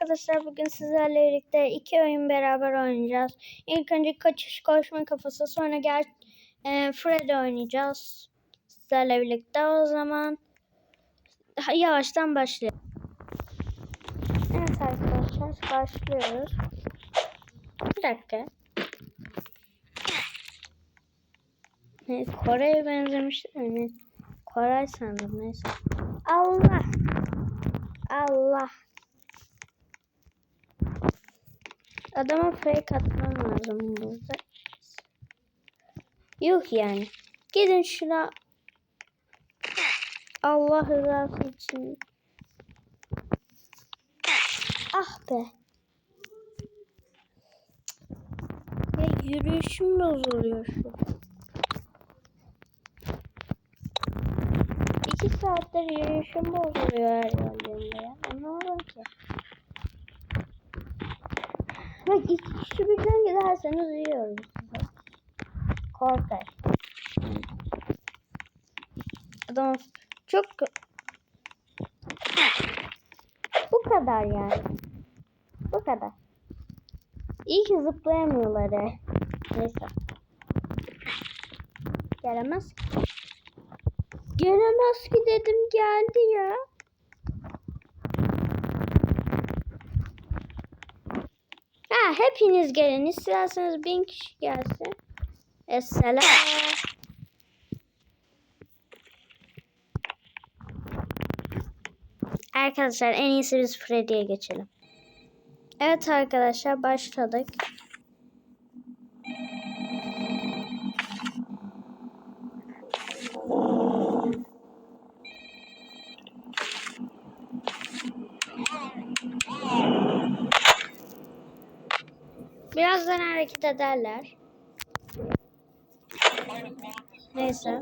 arkadaşlar bugün sizlerle birlikte iki oyun beraber oynayacağız. İlk önce kaçış koşma kafası sonra gel e, Freddy oynayacağız. Sizlerle birlikte o zaman yavaştan başlayalım. Evet arkadaşlar başlıyoruz. Bir dakika. Ne, Kore'ye benzemiş değil mi? Koray sandım neyse. Allah. Allah. Adama fake atmam lazım burada. Yuh yani. Gidin şuna. Allah rızası için. Ah be. Ya yürüyüşüm bozuluyor şu. İki saattir yürüyüşüm bozuluyor her ya. Anlamadım ki. Bak iki kişi birden giderseniz size. Korkar. Adam çok... Bu kadar yani. Bu kadar. İyi ki zıplayamıyorlar he. Neyse. Gelemez. Gelemez ki dedim geldi ya. Hepiniz gelin. İsterseniz bin kişi gelsin. Esselam. Arkadaşlar en iyisi biz Freddy'ye geçelim. Evet arkadaşlar başladık. Birazdan hareket ederler. Neyse.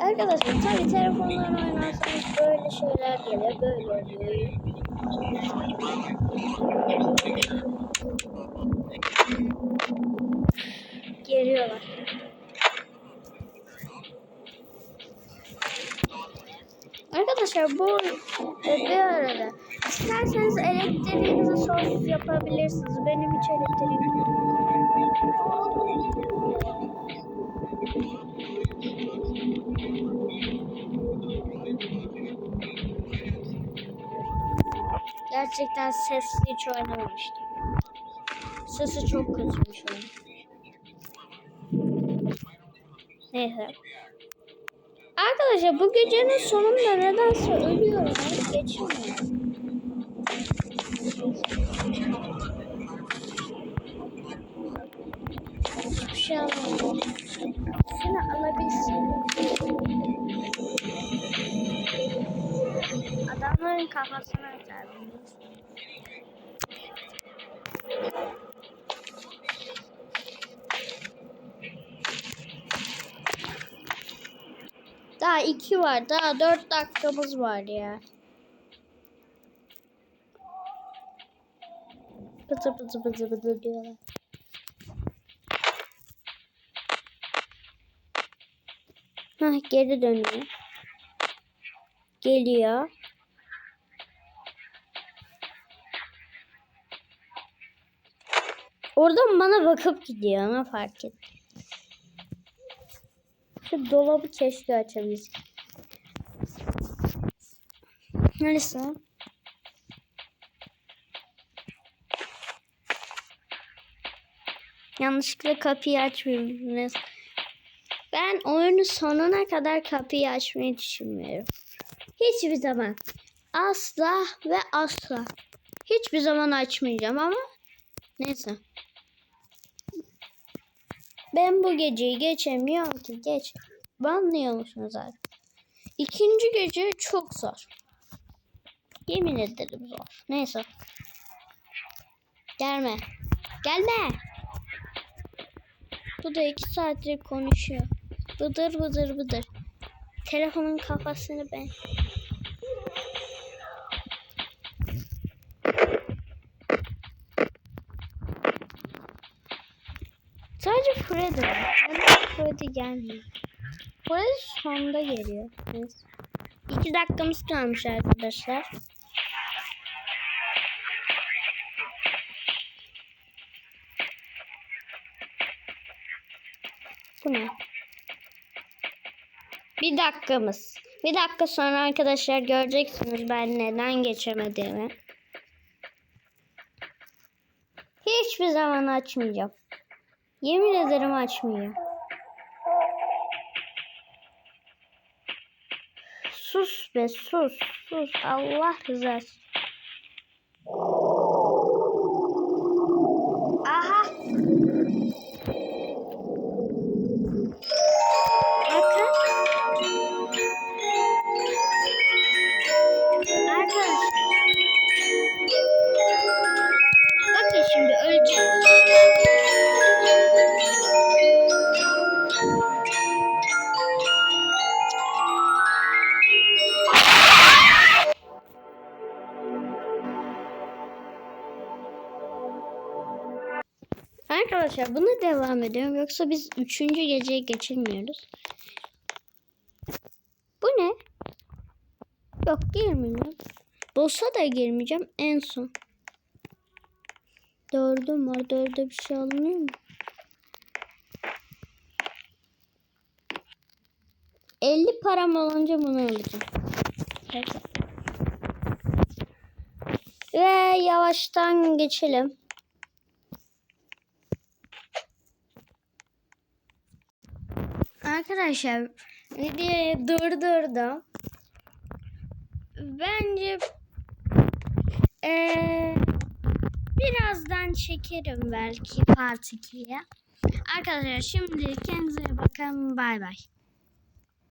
Arkadaşlar tabii telefondan oynarsanız böyle şeyler gelir. Böyle oluyor. Geliyorlar. Arkadaşlar bu bir arada. İsterseniz elektriğinizi sonsuz yapabilirsiniz. Benim hiç elektriğim yok. Gerçekten sesli hiç oynamamıştım. Sesi çok kötüymüş oyun. Neyse. Arkadaşlar bu gecenin sonunda nedense ölüyorum. Geçmiyor. Şey almadım. Şunu alabilsin. Adamların kafasına atar. Daha iki var. Daha dört dakikamız var ya. Pıtı pıtı pıtı pıtı diyorlar. Hah geri dönüyor. Geliyor. Oradan bana bakıp gidiyor ama fark et. Şu dolabı keşke açabilsek. Neyse. Yanlışlıkla kapıyı açmıyorum. Ben oyunu sonuna kadar kapıyı açmayı düşünmüyorum. Hiçbir zaman. Asla ve asla. Hiçbir zaman açmayacağım ama neyse. Ben bu geceyi geçemiyorum ki. Geç. Banlıyor musunuz abi? İkinci gece çok zor. Yemin ederim zor. Neyse. Gelme. Gelme. Bu da iki saattir konuşuyor. Bıdır bıdır bıdır. Telefonun kafasını ben. Sadece Freddy var. Freddy gelmiyor? Freddy sonda geliyor. Neyse. İki dakikamız kalmış arkadaşlar. Bu ne? Bir dakikamız. Bir dakika sonra arkadaşlar göreceksiniz ben neden geçemediğimi. Hiçbir zaman açmayacağım. Yemin ederim açmayacağım. Sus be sus sus Allah rızası. Arkadaşlar buna devam ediyorum. Yoksa biz üçüncü geceye geçirmiyoruz. Bu ne? Yok girmiyorum. Boss'a da girmeyeceğim en son. Dördüm var. Dörde bir şey alınıyor mu? Elli param olunca bunu alacağım. Evet. Ve yavaştan geçelim. Arkadaşlar videoyu durdurdum. Bence eee, birazdan çekerim belki part 2'ye. Arkadaşlar şimdi kendinize bakın. Bay bay.